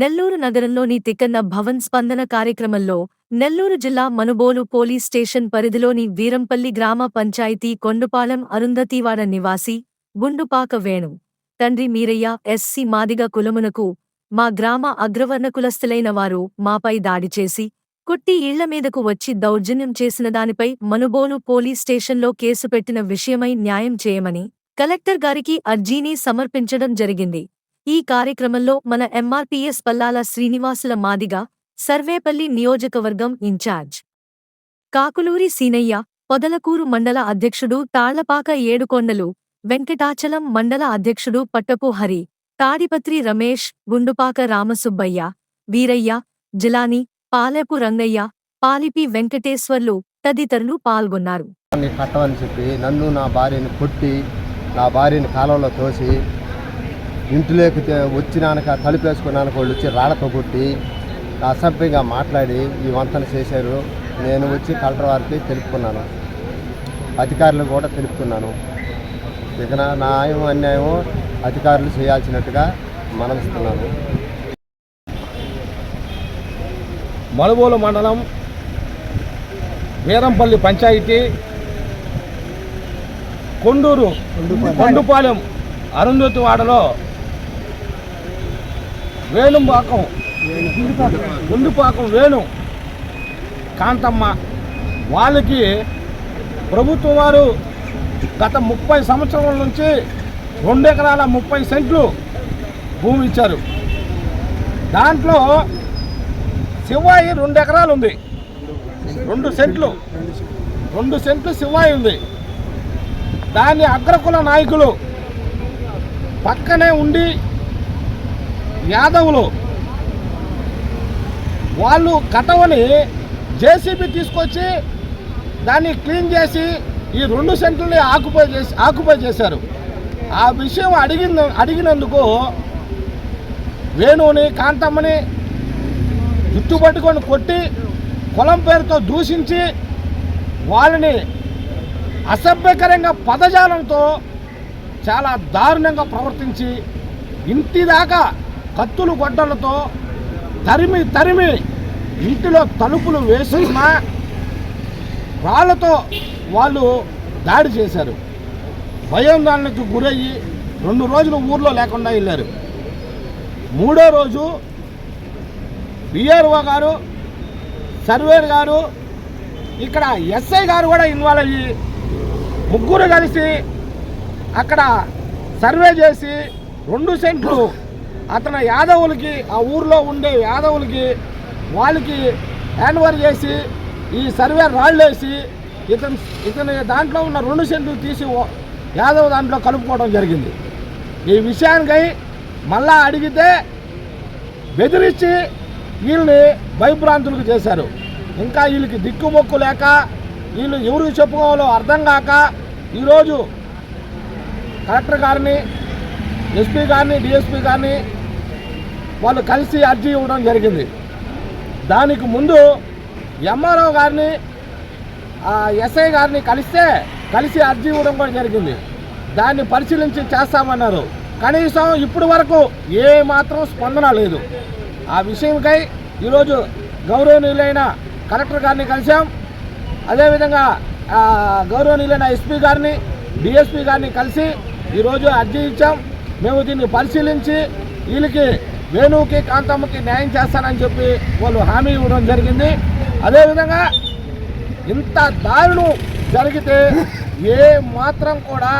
నెల్లూరు నగరంలోని తిక్కన్న భవన్ స్పందన కార్యక్రమంలో నెల్లూరు జిల్లా మనుబోలు పోలీస్ స్టేషన్ పరిధిలోని వీరంపల్లి గ్రామ పంచాయతీ కొండుపాలెం అరుంధతీవాడ నివాసి గుండుపాక వేణు. తండ్రి మీరయ్య ఎస్సి మాదిగ కులమునకు మా గ్రామ అగ్రవర్ణ కులస్థులైన వారు మాపై దాడి చేసి కొట్టి ఇళ్ళ మీదకు వచ్చి దౌర్జన్యం చేసిన దానిపై మనుబోలు పోలీస్ స్టేషన్లో కేసు పెట్టిన విషయమై న్యాయం చేయమని కలెక్టర్ గారికి అర్జీని సమర్పించడం జరిగింది. ఈ కార్యక్రమంలో మన ఎంఆర్పీఎస్ పల్లాల శ్రీనివాసుల మాదిగ సర్వేపల్లి నియోజకవర్గం ఇన్ఛార్జ్. కాకులూరి సీనయ్య పొదలకూరు మండల అధ్యక్షుడు తాళ్ళపాక ఏడుకొండలు వెంకటాచలం మండల అధ్యక్షుడు పట్టపు హరి తాడిపత్రి రమేష్ గుండుపాక రామసుబ్బయ్య వీరయ్య జిలాని పాలెపు రంగయ్య పాలిపి వెంకటేశ్వర్లు తదితరులు పాల్గొన్నారు. కట్టమని చెప్పి నన్ను నా భార్యను కొట్టి నా భార్యను కాలంలో తోసి ఇంటిలోకి వచ్చినాక తలుపేసుకున్నాక వాళ్ళు వచ్చి రాళ్ళతో కొట్టి అసభ్యంగా మాట్లాడి ఈ వంతన చేశారు. నేను వచ్చి కలెక్టర్ వారికి తెలుపుకున్నాను. అధికారులు కూడా తెలుపుకున్నాను. ఇక నా న్యాయం అన్యాయం అధికారులు చేయాల్సినట్టుగా మనవిస్తున్నాను. మలుబోలు మండలం వీరంపల్లి పంచాయతీ కొండూరు కొండుపాలెం అరుంధతి వాడలో వేణుపాకం గుండుపాకం వేణు. కాంతమ్మ వాళ్ళకి ప్రభుత్వం వారు గత ముప్పై సంవత్సరాల నుంచి రెండు ఎకరాల ముప్పై సెంట్లు భూమి ఇచ్చారు. దాంట్లో శివాయి రెండు ఎకరాలు ఉంది. రెండు సెంట్లు. రెండు సెంట్లు శివాయి ఉంది. దాని అగ్రకుల నాయకులు పక్కనే ఉండి యాదవులు. వాళ్ళు కటవని జేసీబీ తీసుకొచ్చి దాన్ని క్లీన్ చేసి ఈ రెండు సెంట్లని ఆక్యుపై చేసి ఆక్యుపై చేశారు. ఆ విషయం అడిగిన అడిగినందుకు వేణుని కాంతమ్మని జుట్టు పట్టుకొని కొట్టి కులం పేరుతో దూషించి వాళ్ళని అసభ్యకరంగా పదజాలంతో చాలా దారుణంగా ప్రవర్తించి ఇంటి దాకా కత్తులు గొడ్డలతో తరిమి తరిమి ఇంటిలో తలుపులు వేసుకున్న రాళ్ళతో వాళ్ళు దాడి చేశారు. భయాందోళనకు గురయ్యి రెండు రోజులు ఊర్లో లేకుండా వెళ్ళారు. మూడో రోజు బిఆర్ఓ గారు సర్వేర్ గారు ఇక్కడ ఎస్ఐ గారు కూడా ఇన్వాల్వ్ అయ్యి ముగ్గురు కలిసి అక్కడ సర్వే చేసి రెండు సెంట్లు అతను యాదవులకి ఆ ఊర్లో ఉండే యాదవులకి వాళ్ళకి హ్యాండ్ఓవర్ చేసి ఈ సర్వే రాళ్ళు వేసి ఇతను ఇతని దాంట్లో ఉన్న రెండు సెంట్లు తీసి ఓ- యాదవ్ దాంట్లో కలుపుకోవడం జరిగింది. ఈ విషయానికై మళ్ళా అడిగితే బెదిరించి వీళ్ళని భయభ్రాంతులకు చేశారు. ఇంకా వీళ్ళకి దిక్కుమొక్కు లేక వీళ్ళు ఎవరికి చెప్పుకోవాలో అర్థం కాక ఈరోజు కలెక్టర్ గారిని ఎస్పీ గారిని డిఎస్పీ గారిని వాళ్ళు కలిసి అర్జీ ఇవ్వడం జరిగింది. దానికి ముందు ఎంఆర్ఓ గారిని ఆ ఎస్ఐ గారిని కలిస్తే కలిసి అర్జీ ఇవ్వడం కూడా జరిగింది. దాన్ని పరిశీలించి చేస్తామన్నారు. కనీసం ఇప్పటి వరకు ఏ మాత్రం స్పందన లేదు. ఆ విషయంకై ఈరోజు గౌరవనీయులైన కలెక్టర్ గారిని కలిసాం అదేవిధంగా గౌరవనీయులైన ఎస్పీ గారిని డిఎస్పీ గారిని కలిసి ఈరోజు అర్జీ ఇచ్చాం. మేము దీన్ని పరిశీలించి వీళ్ళకి వేణువుకి కాంతమ్మకి న్యాయం చేస్తానని చెప్పి వాళ్ళు హామీ ఇవ్వడం జరిగింది. అదేవిధంగా ఇంత దారుణం జరిగితే ఏ మాత్రం కూడా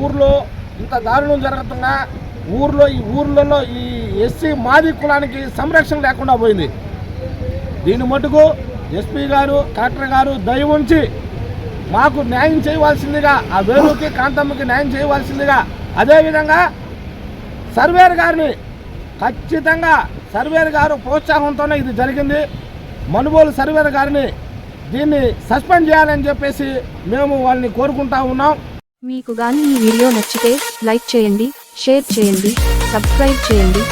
ఊర్లో ఇంత దారుణం జరుగుతున్నా ఊర్లో ఈ ఊర్లలో ఈ ఎస్సీ మాది కులానికి సంరక్షణ లేకుండా పోయింది. దీని మటుకు ఎస్పీ గారు కలెక్టర్ గారు దయ ఉంచి మాకు న్యాయం చేయవలసిందిగా ఆ వేణుకి కాంతమ్మకి న్యాయం చేయవలసిందిగా అదేవిధంగా సర్వేర్ గారిని ఖచ్చితంగా సర్వేర్ గారు ప్రోత్సాహంతోనే ఇది జరిగింది. మనుబోలు సర్వేర్ గారిని దీన్ని సస్పెండ్ చేయాలని చెప్పేసి మేము వాళ్ళని కోరుకుంటా ఉన్నాం. మీకు గాని ఈ వీడియో నచ్చితే లైక్ చేయండి షేర్ చేయండి సబ్స్క్రైబ్ చేయండి.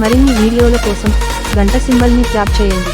మరిన్ని వీడియోల కోసం గంట సింబల్ని ట్యాప్ చేయండి.